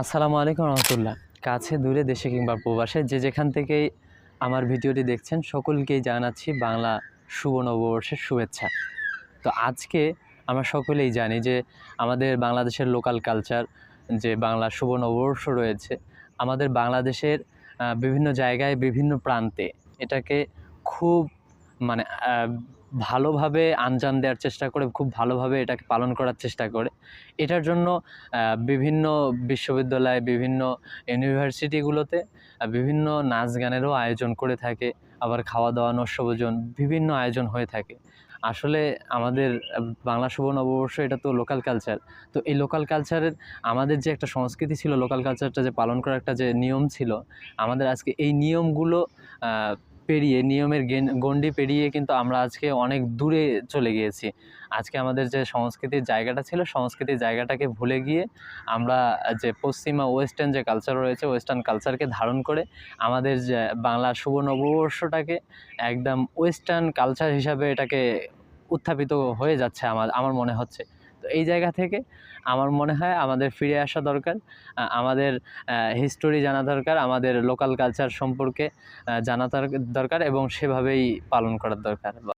আসসালামু আলাইকুম রহমতুল্লাহ। কাছে, দূরে, দেশে কিংবা প্রবাসে যে যেখান থেকেই আমার ভিডিওটি দেখছেন, সকলকেই জানাচ্ছি বাংলা শুভ নববর্ষের শুভেচ্ছা। তো আজকে আমরা সকলেই জানি যে আমাদের বাংলাদেশের লোকাল কালচার যে বাংলা শুভ নববর্ষ রয়েছে, আমাদের বাংলাদেশের বিভিন্ন জায়গায়, বিভিন্ন প্রান্তে এটাকে খুব মানে ভালোভাবে আঞ্জাম দেওয়ার চেষ্টা করে, খুব ভালোভাবে এটাকে পালন করার চেষ্টা করে। এটার জন্য বিভিন্ন বিশ্ববিদ্যালয়, বিভিন্ন ইউনিভার্সিটিগুলোতে বিভিন্ন নাচ গানেরও আয়োজন করে থাকে। আবার খাওয়া দাওয়া নস্যভোজন বিভিন্ন আয়োজন হয়ে থাকে। আসলে আমাদের বাংলা শুভ নববর্ষ এটা তো লোকাল কালচার তো এই লোকাল কালচারের আমাদের যে একটা সংস্কৃতি ছিল লোকাল কালচারটা যে পালন করার একটা যে নিয়ম ছিল, আমাদের আজকে এই নিয়মগুলো পেরিয়ে, নিয়মের গণ্ডি পেরিয়ে কিন্তু আমরা আজকে অনেক দূরে চলে গিয়েছি। আজকে আমাদের যে সংস্কৃতির জায়গাটা ছিল, সংস্কৃতির জায়গাটাকে ভুলে গিয়ে আমরা যে পশ্চিমা ওয়েস্টার্ন যে কালচার রয়েছে, ওয়েস্টার্ন কালচারকে ধারণ করে আমাদের যে বাংলা শুভ নববর্ষটাকে একদম ওয়েস্টার্ন কালচার হিসাবে এটাকে উত্থাপিত হয়ে যাচ্ছে আমার আমার মনে হচ্ছে। এই জায়গা থেকে আমার মনে হয় আমাদের ফিরে আসা দরকার আমাদের হিস্টোরি জানা দরকার, আমাদের লোকাল কালচার সম্পর্কে জানা দর- দরকার এবং সেভাবেই পালন করার দরকার।